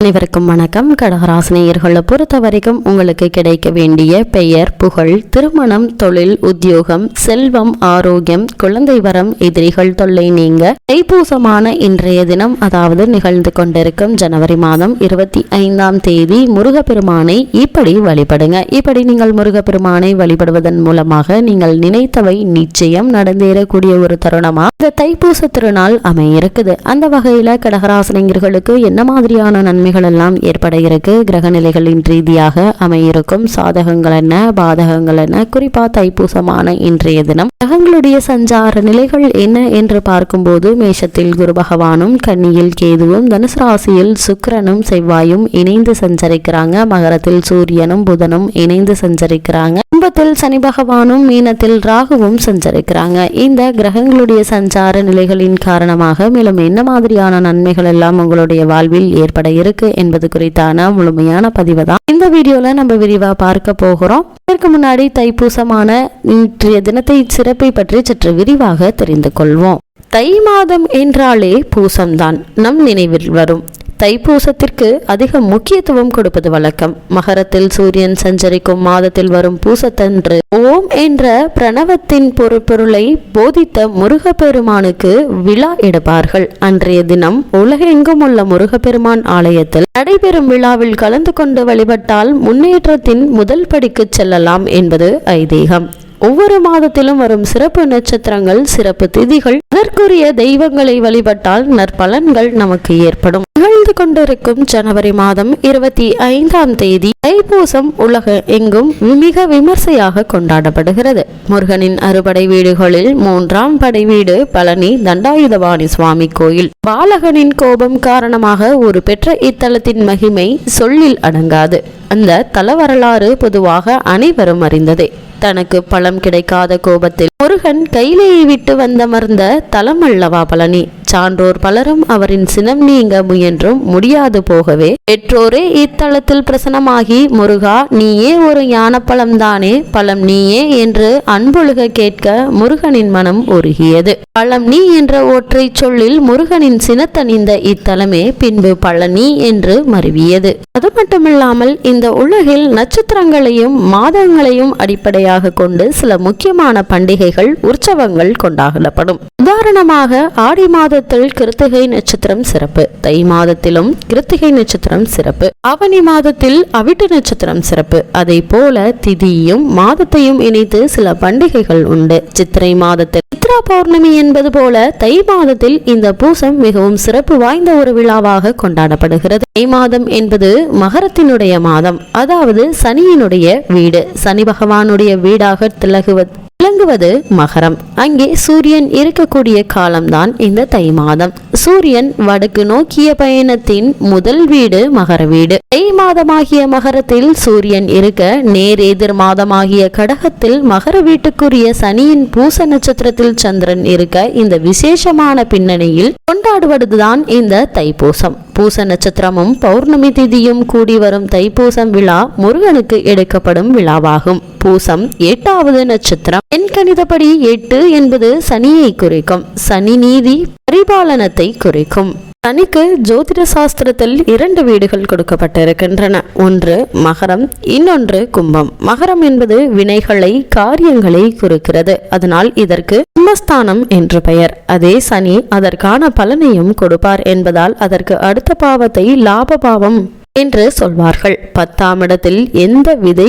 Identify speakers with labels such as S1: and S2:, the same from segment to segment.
S1: அனைவருக்கும் வணக்கம். கடகராசினியர்களை பொறுத்த வரைக்கும் உங்களுக்கு கிடைக்க வேண்டிய பெயர் புகழ் திருமணம் தொழில் உத்தியோகம் செல்வம் ஆரோக்கியம் குழந்தை வரம் எதிரிகள் தொல்லை நீங்க தைப்பூசமான இன்றைய தினம் அதாவது நிகழ்ந்து கொண்டிருக்கும் ஜனவரி மாதம் இருபத்தி ஐந்தாம் தேதி முருகப்பெருமானை இப்படி வழிபடுங்க. இப்படி நீங்கள் முருகப்பெருமானை வழிபடுவதன் மூலமாக நீங்கள் நினைத்தவை நிச்சயம் நடந்தேறக்கூடிய ஒரு தருணமா? இந்த தைப்பூச திருநாள் அமையிருக்குது. அந்த வகையில கடகராசினியர்களுக்கு என்ன மாதிரியான நன்மைகள் எல்லாம் ஏற்பட இருக்கு கிரக நிலைகளின் ரீதியாக அமையிருக்கும் சாதகங்கள் என்ன பாதகங்கள் என்ன குறிப்பா தைப்பூசமான இன்றைய தினம். கிரகங்களுடைய சஞ்சார நிலைகள் என்ன என்று பார்க்கும்போது மேஷத்தில் குரு பகவானும் கன்னியில் கேதுவும் தனுசு ராசியில் சுக்கரனும் செவ்வாயும் இணைந்து சஞ்சரிக்கிறாங்க. மகரத்தில் சூரியனும் புதனும் இணைந்து சஞ்சரிக்கிறாங்க. கும்பத்தில் சனி பகவானும் மீனத்தில் ராகுவும் சஞ்சரிக்கிறாங்க. இந்த கிரகங்களுடைய சஞ்சார நிலைகளின் காரணமாக மேலும் என்ன மாதிரியான நன்மைகள் எல்லாம் உங்களுடைய வாழ்வில் ஏற்பட இருக்கு என்பது குறித்தான முழுமையான பதிவு தான் இந்த வீடியோல நம்ம விரிவா பார்க்க போகிறோம். இதற்கு முன்னாடி தைப்பூசமான இன்றைய தினத்தை சிறப்பை பற்றி சற்று விரிவாக தெரிந்து கொள்வோம். தை மாதம் என்றாலே பூசம்தான். நம் நினைவில் வரும். தைப்பூசத்திற்கு அதிக முக்கியத்துவம் கொடுப்பது வழக்கம். மகரத்தில் சூரியன் சஞ்சரிக்கும் மாதத்தில் வரும் பூசத்தன்று ஓம் என்ற பிரணவத்தின் பொருட்பொருளை போதித்த முருகப்பெருமானுக்கு விழா எடுப்பார்கள். அன்றைய தினம் உலகெங்கும் உள்ள முருகப்பெருமான் ஆலயத்தில் நடைபெறும் விழாவில் கலந்து கொண்டு வழிபட்டால் முன்னேற்றத்தின் முதல் படிக்கு செல்லலாம் என்பது ஐதீகம். ஒவ்வொரு மாதத்திலும் வரும் சிறப்பு நட்சத்திரங்கள் சிறப்பு திதிகள் அதற்குரிய தெய்வங்களை வழிபட்டால் நற்பலன்கள் நமக்கு ஏற்படும். நிகழ்ந்து கொண்டிருக்கும் ஜனவரி மாதம் இருபத்தி ஐந்தாம் தேதி தைப்பூசம் உலக எங்கும் மிக விமர்சையாக கொண்டாடப்படுகிறது. முருகனின் அறுபடை வீடுகளில் மூன்றாம் படை வீடு பழனி தண்டாயுதபாணி சுவாமி கோயில். பாலகனின் கோபம் காரணமாக ஒரு பெற்ற இத்தலத்தின் மகிமை சொல்லில் அடங்காது. அந்த தல வரலாறு பொதுவாக அனைவரும் அறிந்ததே. தனக்கு பழம் கிடைக்காத கோபத்தில் முருகன் கையிலேயே விட்டு வந்தமர்ந்த தலம் அல்லவா பழனி. சான்றோர் பலரும் அவரின் சினம் நீங்க முயன்றும் முடியாது போகவே. பெற்றோரே இத்தலத்தில் பிரசனமாகி முருகா நீயே ஒரு ஞானப்பழம் தானே பழம் நீயே என்று அன்பொழுக கேட்க முருகனின் மனம் உருகியது. பழம் நீ என்ற ஒற்றை சொல்லில் முருகனின் சினத்தணிந்த இத்தலமே பின்பு பழனி என்று மருவியது. அது மட்டுமில்லாமல் இந்த உலகில் நட்சத்திரங்களையும் மாதங்களையும் அடிப்படையாக கொண்டு சில முக்கியமான பண்டிகைகள் உற்சவங்கள் கொண்டாடப்படும். உதாரணமாக ஆடி மாத மாதத்தில் கிருத்திகை நட்சத்திரம் சிறப்பு. தை மாதத்திலும் கிருத்திகை நட்சத்திரம் சிறப்பு. ஆவணி மாதத்தில் அவிட்டு நட்சத்திரம் சிறப்பு. அதை போல திதியும் மாதத்தையும் இணைத்து சில பண்டிகைகள் உண்டு. சித்திரை மாதத்தில் சித்ரா பௌர்ணமி என்பது போல தை மாதத்தில் இந்த பூசம் மிகவும் சிறப்பு வாய்ந்த ஒரு விழாவாக கொண்டாடப்படுகிறது. தை மாதம் என்பது மகரத்தினுடைய மாதம். அதாவது சனியினுடைய வீடு. சனி பகவானுடைய வீடாக திலகுவது விளங்குவது மகரம். அங்கே சூரியன் இருக்கக்கூடிய காலம்தான் இந்த தை மாதம். சூரியன் வடக்கு நோக்கிய பயணத்தின் முதல் வீடு மகர வீடு. தை மாதமாகிய மகரத்தில் சூரியன் இருக்க நேர் எதிர் மாதமாகிய கடகத்தில் மகர வீட்டுக்குரிய சனியின் பூச நட்சத்திரத்தில் சந்திரன் இருக்க இந்த விசேஷமான பின்னணியில் கொண்டாடுவதுதான் இந்த தைப்பூசம் பூச நட்சத்திரமும் பௌர்ணமி திதியும் கூடி வரும் தைப்பூசம் விழா முருகனுக்கு எடுக்கப்படும் விழாவாகும். பூசம் எட்டாவது நட்சத்திரம். என் கணிதப்படி எட்டு என்பது சனியை குறிக்கும். சனி நீதி பரிபாலனத்தை குறிக்கும். சனிக்கு ஜோதிட சாஸ்திரத்தில் இரண்டு வீடுகள் கொடுக்கப்பட்டிருக்கின்றன. ஒன்று மகரம் இன்னொன்று கும்பம். மகரம் என்பது வினைகளை காரியங்களை குறிக்கிறது. அதனால் இதற்கு கும்பஸ்தானம் என்று பெயர். அதே சனி அதற்கான பலனையும் கொடுப்பார் என்பதால் அதற்கு அடுத்த பாவத்தை லாப பாவம் என்று சொல்வார்கள். பத்தாம் இடத்தில் எந்த விதை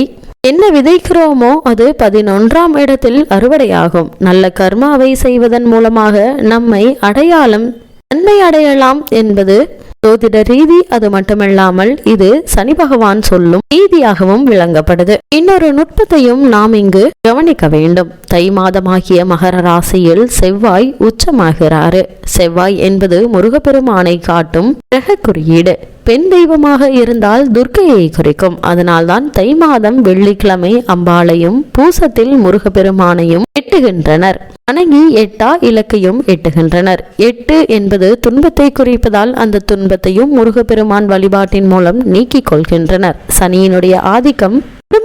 S1: என்ன விதைக்கிறோமோ அது பதினொன்றாம் இடத்தில் அறுவடையாகும். நல்ல கர்மாவை செய்வதன் மூலமாக நம்மை அடையாளம் நன்மை அடையலாம் என்பது ஜோதிட ரீதி அது மட்டுமல்லாமல் இது சனி பகவான் சொல்லும் ரீதியாகவும் விளங்கப்படுது. இன்னொரு நுட்பத்தையும் நாம் இங்கு கவனிக்க வேண்டும். தை மாதமாகிய மகர ராசியில் செவ்வாய் உச்சமாகிறாரு. செவ்வாய் என்பது முருகப்பெருமானை காட்டும் கிரக குறியீடு. பெண் தெய்வமாக இருந்தால் துர்க்கையை குறிக்கும். அதனால்தான் தை மாதம் வெள்ளிக்கிழமை அம்பாளையும் பூசத்தில் முருகப்பெருமானையும் எட்டுகின்றனர். வணங்கி எட்டா இலக்கையும் எட்டுகின்றனர். எட்டு என்பது துன்பத்தை குறிப்பதால் அந்த துன்பத்தையும் முருகப்பெருமான் வழிபாட்டின் மூலம் நீக்கிக் கொள்கின்றனர். சனியினுடைய ஆதிக்கம்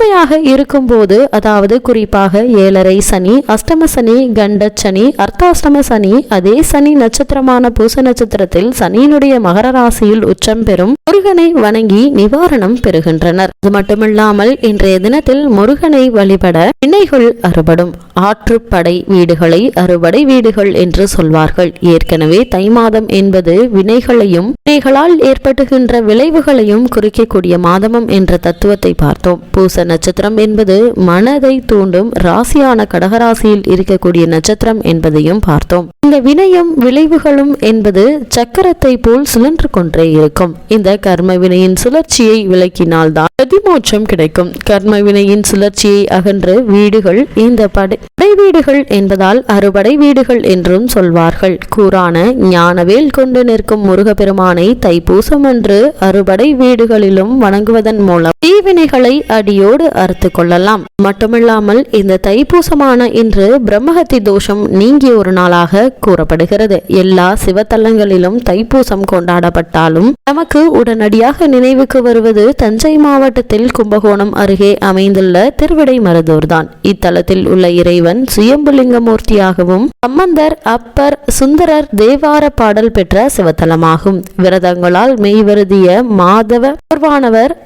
S1: குடும்ப இருக்கும்போது அதாவது குறிப்பாக ஏழரை சனி அஷ்டம சனி கண்ட சனி அர்த்தாஷ்டம சனி அதே சனி நட்சத்திரமான பூச நட்சத்திரத்தில் சனியினுடைய மகர ராசியில் உச்சம் பெறும் முருகனை வணங்கி நிவாரணம் பெறுகின்றனர். அது மட்டுமில்லாமல் இன்றைய தினத்தில் முருகனை வழிபட வினைகள் அறுபடும். ஆற்றுப்படை வீடுகளை அறுபடை வீடுகள் என்று சொல்வார்கள். ஏற்கனவே தை மாதம் என்பது வினைகளையும் வினைகளால் ஏற்பட்டுகின்ற விளைவுகளையும் குறிக்கக்கூடிய மாதமும் என்ற தத்துவத்தை பார்த்தோம். பூச நட்சத்திரம் என்பது மனதை தூண்டும் ராசியான கடகராசியில் இருக்கக்கூடிய நட்சத்திரம் என்பதையும் பார்த்தோம். இந்த வினையும் விளைவுகளும் என்பது சக்கரத்தை போல் சுழன்று கொண்டே இருக்கும். இந்த கர்ம வினையின் சுழற்சியை விளக்கினால்தான் பிரதிமோட்சம் கிடைக்கும். கர்ம வினையின் சுழற்சியை அகன்று வீடுகள் இந்த படை வீடுகள் என்பதால் அறுபடை வீடுகள் என்றும் சொல்வார்கள். கூறான ஞானவேல் கொண்டு நிற்கும் முருகப்பெருமானை தைப்பூசம் என்று அறுபடை வீடுகளிலும் வணங்குவதன் மூலம் தீவினைகளை அடியோடு அறுத்து கொள்ளலாம். மட்டுமில்லாமல் இந்த தைப்பூசமான இன்று பிரம்மஹத்தி தோஷம் நீங்கிய ஒரு நாளாக கூறப்படுகிறது. எல்லா சிவத்தலங்களிலும் தைப்பூசம் கொண்டாடப்பட்டாலும் நமக்கு உடனடியாக நினைவுக்கு வருவது தஞ்சை மாவட்டத்தில் கும்பகோணம் அருகே அமைந்துள்ள திருவிடை மருதூர்தான். இத்தலத்தில் உள்ள இறைவன் சுயம்புலிங்கமூர்த்தியாகவும் சம்பந்தர் அப்பர் சுந்தரர் தேவார பாடல் பெற்ற சிவத்தலமாகும். விரதங்களால் மெய்வருதிய மாதவ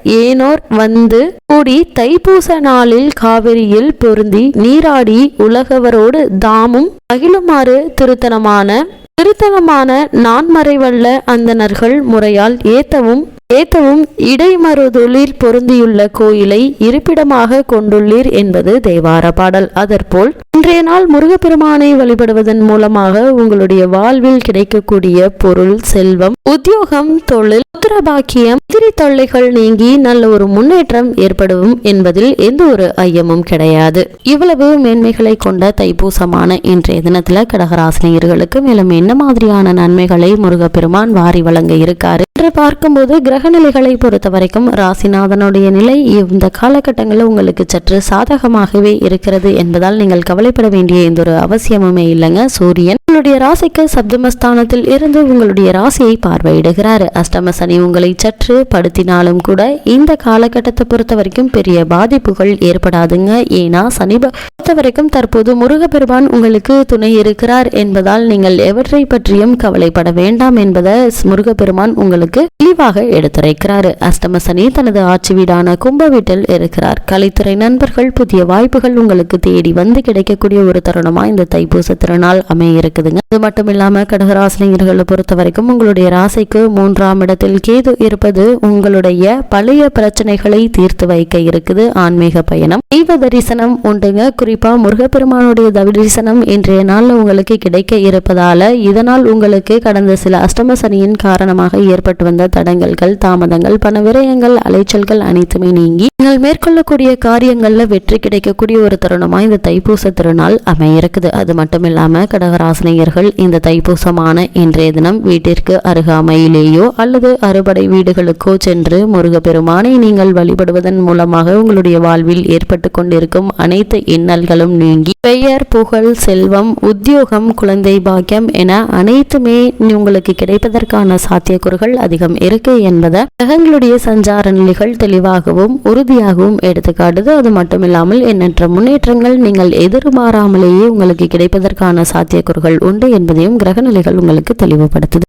S1: ஏனோர் வந்து கூடி தைப்பூச நாளில் காவிரியில் பொருந்தி நீராடி உலகவரோடு தாமும் மகிழுமாறு திருத்தனமான திருத்தனமான நான்மறைவல்ல அந்தனர்கள் முறையால் ஏத்தவும் ஏத்தவும் இடைமருதொழில் பொருந்தியுள்ள கோயிலை இருப்பிடமாக கொண்டுள்ளீர் என்பது தேவார பாடல். அதற்போல் இன்றைய நாள் முருகப்பெருமானை வழிபடுவதன் மூலமாக உங்களுடைய வாழ்வில் கிடைக்கக்கூடிய பொருள் செல்வம் உத்தியோகம் தொழில் புத்திரபாக்கியம் எதிரி தொல்லைகள் நீங்கி நல்ல ஒரு முன்னேற்றம் ஏற்படும் என்பதில் எந்த ஒரு ஐயமும் கிடையாது. இவ்வளவு மேன்மைகளை கொண்ட தைப்பூசமான இன்றைய தினத்துல கடகராசினியர்களுக்கு மேலும் என்ன மாதிரியான நன்மைகளை முருகப்பெருமான் வாரி வழங்க இருக்காரு என்று பார்க்கும்போது கிரகநிலைகளை பொறுத்த வரைக்கும் ராசிநாதனுடைய நிலை இந்த காலகட்டங்களில் உங்களுக்கு சற்று சாதகமாகவே இருக்கிறது என்பதால் நீங்கள் கவலைப்பட வேண்டிய எந்த ஒரு அவசியமுமே இல்லைங்க. சூரியன் உங்களுடைய ராசிக்கு சப்தமஸ்தானத்தில் இருந்து உங்களுடைய ராசியை பார்வையிடுகிறார். அஷ்டம சனி உங்களை சற்று படுத்தினாலும் கூட இந்த காலகட்டத்தை பொறுத்த வரைக்கும் பெரிய பாதிப்புகள் ஏற்படாதுங்க. ஏன்னா சனி பொறுத்த வரைக்கும் தற்போது முருகப்பெருமான் உங்களுக்கு துணை இருக்கிறார் என்பதால் நீங்கள் எவற்றை பற்றியும் கவலைப்பட வேண்டாம் என்பதை முருகப்பெருமான் உங்களுக்கு தெளிவாக எடுத்துரைக்கிறார். அஷ்டம சனி தனது ஆட்சி வீடான கும்ப வீட்டில் இருக்கிறார். கலைத்துறை நண்பர்கள் புதிய வாய்ப்புகள் உங்களுக்கு தேடி வந்து கிடைக்கக்கூடிய ஒரு தருணமா இந்த தைப்பூச திருநாள் அமைய இருக்குதுங்க. அது மட்டும் இல்லாம கடகராசினியர்களை பொறுத்த வரைக்கும் உங்களுடைய ராசிக்கு மூன்றாம் இடத்தில் கேது இருப்பது உங்களுடைய பழைய பிரச்சனைகளை தீர்த்து வைக்க இருக்குது. ஆன்மீக பயணம் தெய்வ தரிசனம் உண்டுங்க. குறிப்பா முருகப்பெருமானுடைய தரிசனம் இன்றைய நாளில் உங்களுக்கு கிடைக்க இருப்பதால இதனால் உங்களுக்கு கடந்த சில அஷ்டம சனியின் காரணமாக ஏற்பட்டு வந்த தடங்கல்கள் தாமதங்கள் பண விரயங்கள் அலைச்சல்கள் அனைத்துமே நீங்கி நீங்கள் மேற்கொள்ளக்கூடிய காரியங்களில் வெற்றி கிடைக்கக்கூடிய ஒரு தருணமா இந்த தைப்பூச திருநாள் அமைய இருக்குது அது மட்டும் இல்லாமல் கடகராசினியர்கள் இந்த தைப்பூசமான இன்றைய தினம் வீட்டிற்கு அருகாமையிலேயோ அல்லது அறுபடை வீடுகளுக்கோ சென்று முருகப்பெருமானை நீங்கள் வழிபடுவதன் மூலமாக உங்களுடைய வாழ்வில் ஏற்பட்டு கொண்டிருக்கும் அனைத்து இன்னல் இன்னல்களும் நீங்கி பெயர் புகழ் செல்வம் உத்தியோகம் குழந்தை பாக்கியம் என அனைத்துமே உங்களுக்கு கிடைப்பதற்கான சாத்தியக்கூறுகள் அதிகம் இருக்கு என்பதை கிரகங்களுடைய சஞ்சார நிலைகள் தெளிவாகவும் உறுதியாகவும் எடுத்துக்காட்டுது. அது மட்டும் இல்லாமல் எண்ணற்ற முன்னேற்றங்கள் நீங்கள் எதிர்பாராமலேயே உங்களுக்கு கிடைப்பதற்கான சாத்தியக்கூறுகள் உண்டு என்பதையும் கிரகநிலைகள் உங்களுக்கு தெளிவுபடுத்துது.